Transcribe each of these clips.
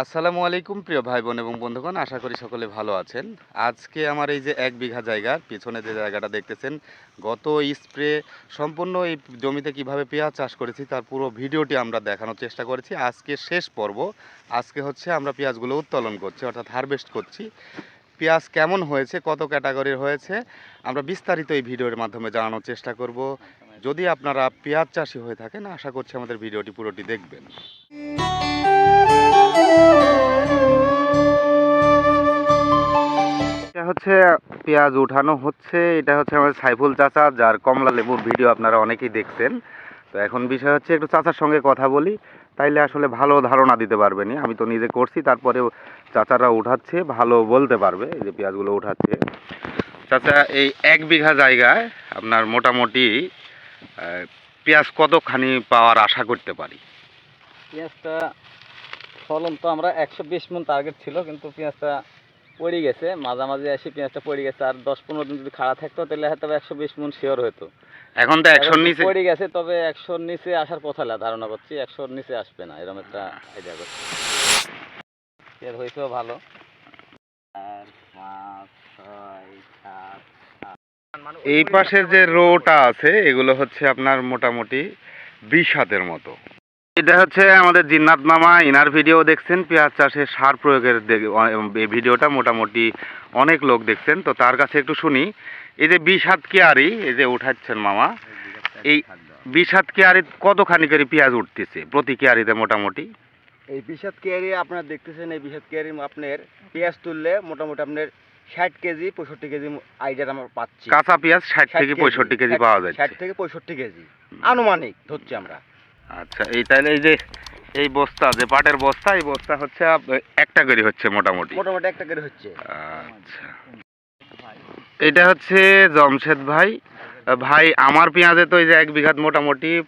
আসসালামু আলাইকুম, প্রিয় ভাই বোন এবং বন্ধুগণ, আশা করি সকলে ভালো আছেন। আজকে আমার এই যে এক বিঘা জায়গার, পিছনে যে জায়গাটা দেখতেছেন, গত স্প্রে সম্পূর্ণ এই জমিতে কীভাবে পেঁয়াজ চাষ করেছি, তার পুরো ভিডিওটি আমরা দেখানোর চেষ্টা করেছি। আজকে শেষ পর্ব, আজকে হচ্ছে আমরা পেঁয়াজগুলো উত্তোলন করছি, অর্থাৎ হারভেস্ট করছি। পেঁয়াজ কেমন হয়েছে, কত ক্যাটাগরির হয়েছে, আমরা বিস্তারিত এই ভিডিওর মাধ্যমে জানানোর চেষ্টা করব। যদি আপনারা পেঁয়াজ চাষি হয়ে থাকেন, আশা করছি আমাদের ভিডিওটি পুরোটি দেখবেন। হচ্ছে পেঁয়াজ উঠানো হচ্ছে। এটা হচ্ছে আমাদের সাইফুল চাচা, যার কমলা লেবুর ভিডিও আপনারা অনেকেই দেখছেন। তো এখন বিষয় হচ্ছে একটু চাচার সঙ্গে কথা বলি। তাইলে আসলে ভালো ধারণা দিতে পারবে পারবেনি আমি তো নিজে করছি, তারপরেও চাচারা উঠাচ্ছে, ভালো বলতে পারবে এই যে পেঁয়াজগুলো উঠাচ্ছে। চাচা, এই এক বিঘা জায়গায় আপনার মোটামুটি পেঁয়াজ কতখানি পাওয়ার আশা করতে পারি? পেঁয়াজটা ফলন তো আমরা একশো বিশ মন টার্গেট ছিল, কিন্তু পেঁয়াজটা পড়ে গেছে মাঝামাঝি এসে পেঁয়াজটা পড়ে গেছে আর দশ পনেরো দিন যদি খাড়া থাকতো তাহলে হয়তো একশো বিশ মন শিওর হতো। এখন তো একশোর নিচে পড়ে গেছে তবে একশোর নিচে আসার কথা না ধারণা করছি একশোর নিচে আসবে না এরকম একটা আইডিয়া করছি। পেঁয়াজ হয়েছেও ভালো। চার পাঁচ ছয় সাত এই পাশের যে রোটা আছে এগুলো হচ্ছে আপনার মোটামুটি বিশ হাতের মতো। এটা হচ্ছে আমাদের জিন্নাত মামা ইনার ভিডিও দেখছেন পেঁয়াজ চাষে সার প্রয়োগের এই ভিডিওটা মোটামুটি অনেক লোক দেখছেন। তো তার কাছে একটু শুনি। এই যে বিশ হাত কেয়ারি এই যে উঠাচ্ছেন মামা। এই বিশ হাত কেয়ারি কতখানি করে পেঁয়াজ উঠতেছে? প্রতি কেয়ারিতে মোটামুটি? এই বিষাদ কেয়ারি আপনার দেখতেছেন? এই বিষাদ কেয়ারি আপনার পেঁয়াজ তুললে মোটামুটি আপনার ষাট কেজি পঁয়ষট্টি কেজি আইডিয়া আমরা পাচ্ছি। কাঁচা পেঁয়াজ ষাট থেকে পঁয়ষট্টি কেজি পাওয়া যায় ষাট থেকে পঁয়ষট্টি কেজি। আনুমানিক ধরছি আমরা। আচ্ছা এই তাহলে এই যে এই বস্তা যে পাটের বস্তা এই বস্তা হচ্ছে আপ- একটা করে হচ্ছে মোটামুটি। মোটামুটি একটা করে হচ্ছে। আচ্ছা। এটা হচ্ছে জমশেদ ভাই। ভাই আমার পেঁয়াজে তো এই যে এক বিঘাত মোটামুটি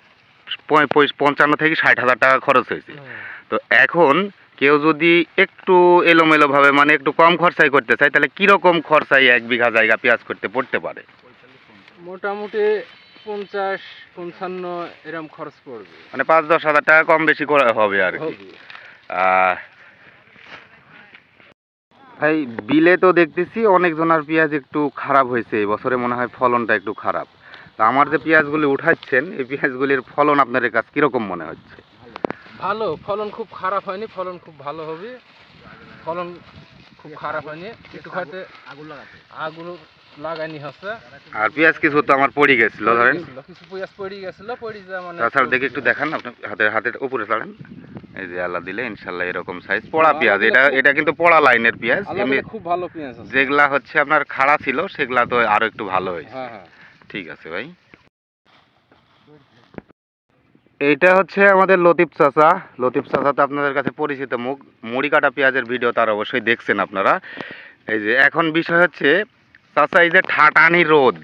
পঁয়- পঁয়- পঞ্চান্ন থেকে ষাট হাজার টাকা খরচ হয়েছে। তো এখন কেউ যদি একটু এলোমেলোভাবে মানে একটু কম খরচায় করতে চায় তাহলে কীরকম খরচায় এক বিঘা জায়গা পেঁয়াজ করতে পড়তে পারে? মোটামুটি পঞ্চাশ পঞ্চান্ন এরম খরচ পড়বে। মানে পাঁচ দশ হাজার টাকা কম বেশি করে হবে আর কি। ভাই বিলে তো দেখতেছি অনেক জনার পেঁয়াজ একটু খারাপ হয়েছে। এই বছরে মনে হয় ফলনটা একটু খারাপ। তা আমার যে পেঁয়াজগুলি উঠাচ্ছেন এই পেঁয়াজগুলির ফলন আপনাদের কাছে কীরকম মনে হচ্ছে? ভালো ফলন খুব খারাপ হয়নি ফলন খুব ভালো হবে। ফলন খুব খারাপ হয়নি। একটু হয়তো আগুন লাগাতে। আগুন লাগানি হচ্ছে। আর পেঁয়াজ কিছু তো আমার পড়ে গেছিল ধরেন। কিছু পেঁয়াজ পড়ে গেছিল পড়ে যা মানে তাছাড়া দেখে একটু দেখান আপনি হাতের হাতের উপরে ছাড়েন। এই যে আল্লাহ দিলে ইনশাল্লাহ এরকম সাইজ পড়া পেঁয়াজ। এটা এটা কিন্তু পড়া লাইনের পেঁয়াজ। খুব ভালো পেঁয়াজ যেগুলা হচ্ছে আপনার খাড়া ছিল সেগুলা তো আরও একটু ভালো হয়েছে। হ্যাঁ হ্যাঁ। ঠিক আছে ভাই। এইটা হচ্ছে আমাদের লতিফ চাচা। লতিফ চাচা তো আপনাদের কাছে পরিচিত মুখ। মুড়ি কাটা পেঁয়াজের ভিডিও তার অবশ্যই দেখছেন আপনারা। এই যে এখন বিষয় হচ্ছে চাচা এই যে ঠাটানি রোদ,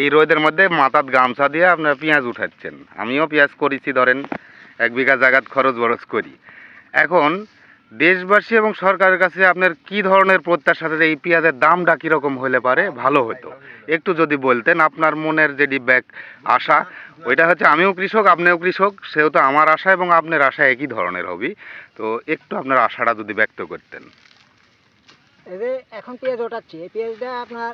এই রোদের মধ্যে মাথাত গামছা দিয়ে আপনারা পেঁয়াজ উঠাচ্ছেন। আমিও পেঁয়াজ করেছি, ধরেন এক বিঘা জায়গাত খরচ বরচ করি। এখন দেশবাসী এবং সরকারের কাছে আপনার কি ধরনের প্রত্যাশা যে এই পেঁয়াজের দামটা কীরকম হলে পারে? ভালো হতো। একটু যদি বলতেন, আপনার মনের যেটি ব্যাক আশা, ওইটা হচ্ছে আমিও কৃষক, আপনিও কৃষক, সেহেতু আমার আশা এবং আপনার আশা একই ধরনের হবি। তো একটু আপনার আশাটা যদি ব্যক্ত করতেন। এই যে এখন পেঁয়াজ ওঠাচ্ছি। এই পেঁয়াজটা আপনার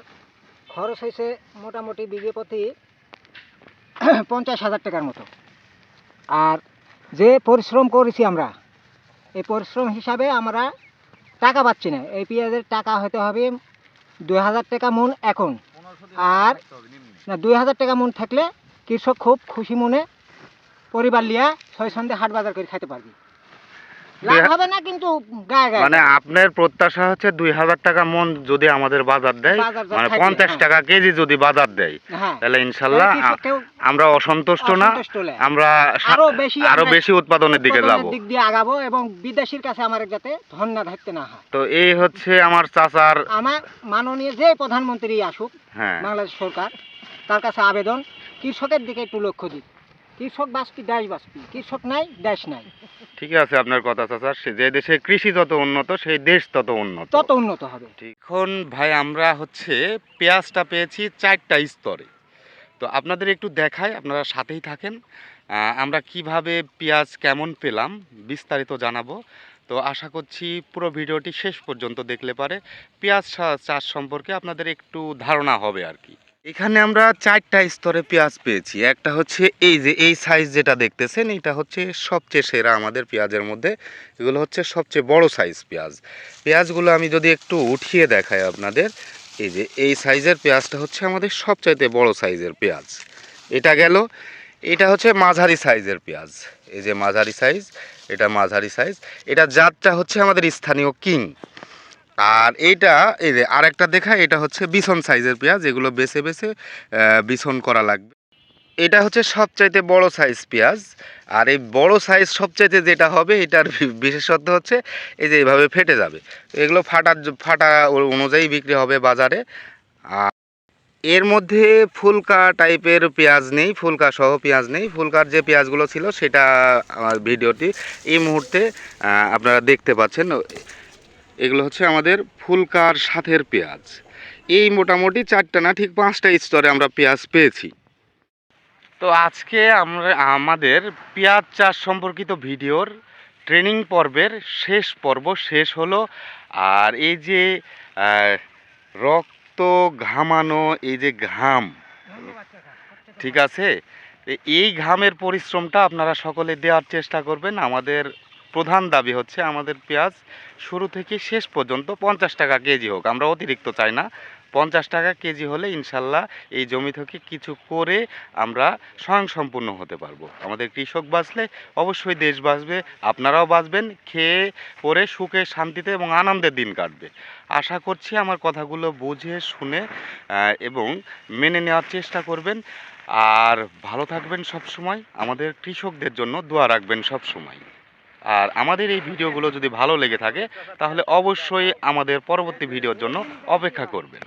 খরচ হয়েছে মোটামুটি বিঘে প্রতি পঞ্চাশ হাজার টাকার মতো। আর যে পরিশ্রম করেছি আমরা, এই পরিশ্রম হিসাবে আমরা টাকা পাচ্ছি না। এই পেঁয়াজের টাকা হতে হবে দুই হাজার টাকা মন এখন। আর না, দুই হাজার টাকা মন থাকলে কৃষক খুব খুশি মনে পরিবার লিয়া ছয় সন্ধে হাট বাজার করে খাইতে পারবি। লাভ হবে না কিন্তু মানে আপনার প্রত্যাশা হচ্ছে দুই হাজার টাকা মন যদি আমাদের বাজার দেয় মানে পঞ্চাশ হ্যাঁ। টাকা কেজি যদি বাজার দেয় হ্যাঁ। তাহলে ইনশাল্লাহ আমরা অসন্তুষ্ট না আমরা আরও বেশি আরও বেশি উৎপাদনের দিকে যাব। দিক দিয়ে আগাবো এবং বিদেশির কাছে আমার যাতে ধন্যা থাকতে না হয়। তো এই হচ্ছে আমার চাচার আমার মাননীয় যে প্রধানমন্ত্রী আসুক হ্যাঁ। বাংলাদেশ সরকার তার কাছে আবেদন কৃষকের দিকে একটু লক্ষ্য দিক। কৃষক বাঁচবি দেশ বাঁচবি কৃষক নাই দেশ নাই। ঠিক আছে আপনার কথা চাচা। যে দেশে কৃষি যত উন্নত সেই দেশ তত উন্নত। তত উন্নত হবে। এখন ভাই আমরা হচ্ছে পেঁয়াজটা পেয়েছি চারটা স্তরে। তো আপনাদের একটু দেখাই আপনারা সাথেই থাকেন। আমরা কীভাবে পেঁয়াজ কেমন পেলাম বিস্তারিত জানাব। তো আশা করছি পুরো ভিডিওটি শেষ পর্যন্ত দেখলে পারে। পেঁয়াজ চাষ সম্পর্কে আপনাদের একটু ধারণা হবে আর কি। এখানে আমরা চারটা স্তরে পেঁয়াজ পেয়েছি। একটা হচ্ছে এই যে, এই সাইজ যেটা দেখতেছেন এটা হচ্ছে সবচেয়ে সেরা আমাদের পেঁয়াজের মধ্যে। এগুলো হচ্ছে সবচেয়ে বড় সাইজ পেঁয়াজ। পেঁয়াজগুলো আমি যদি একটু উঠিয়ে দেখাই আপনাদের, এই যে, এই সাইজের পেঁয়াজটা হচ্ছে আমাদের সবচাইতে বড় সাইজের পেঁয়াজ। এটা গেল, এটা হচ্ছে মাঝারি সাইজের পেঁয়াজ। এই যে মাঝারি সাইজ এটা মাঝারি সাইজ এটা জাতটা হচ্ছে আমাদের স্থানীয় কিং। আর এইটা, এই যে আরেকটা দেখা এটা হচ্ছে বিছন সাইজের পেঁয়াজ, এগুলো বেছে বেছে বিছন করা লাগবে। এটা হচ্ছে সবচাইতে বড় সাইজ পেঁয়াজ। আর এই বড় সাইজ সবচাইতে যেটা হবে, এটার বিশেষত্ব হচ্ছে, এই যে এইভাবে ফেটে যাবে। এগুলো ফাটার ফাটা অনুযায়ী বিক্রি হবে বাজারে। আর এর মধ্যে ফুলকা টাইপের পেঁয়াজ নেই, ফুলকা সহ পেঁয়াজ নেই। ফুলকার যে পেঁয়াজগুলো ছিল, সেটা আমার ভিডিওটি এই মুহূর্তে আপনারা দেখতে পাচ্ছেন। এগুলো হচ্ছে আমাদের ফুলকার সাথের পেঁয়াজ। এই মোটামুটি চারটা না ঠিক পাঁচটা স্তরে আমরা পেঁয়াজ পেয়েছি। তো আজকে আমরা, আমাদের পেঁয়াজ চাষ সম্পর্কিত ভিডিওর ট্রেনিং পর্বের শেষ পর্ব শেষ হলো। আর এই যে রক্ত ঘামানো, এই যে ঘাম, ঠিক আছে? এই ঘামের পরিশ্রমটা আপনারা সকলে দেওয়ার চেষ্টা করবেন। আমাদের প্রধান দাবি হচ্ছে আমাদের পেঁয়াজ শুরু থেকে শেষ পর্যন্ত পঞ্চাশ টাকা কেজি হোক। আমরা অতিরিক্ত চাই না। পঞ্চাশ টাকা কেজি হলে ইনশাল্লাহ এই জমি থেকে কিছু করে আমরা স্বয়ংসম্পূর্ণ হতে পারব। আমাদের কৃষক বাঁচলে অবশ্যই দেশ বাঁচবে, আপনারাও বাঁচবেন, খেয়ে পরে সুখে, শান্তিতে এবং আনন্দের দিন কাটবে। আশা করছি আমার কথাগুলো বুঝে, শুনে এবং মেনে নেওয়ার চেষ্টা করবেন। আর ভালো থাকবেন সব সময় আমাদের কৃষকদের জন্য দোয়া রাখবেন সব সময় আর আমাদের এই ভিডিওগুলো যদি ভালো লেগে থাকে, তাহলে অবশ্যই আমাদের পরবর্তী ভিডিওর জন্য অপেক্ষা করবেন।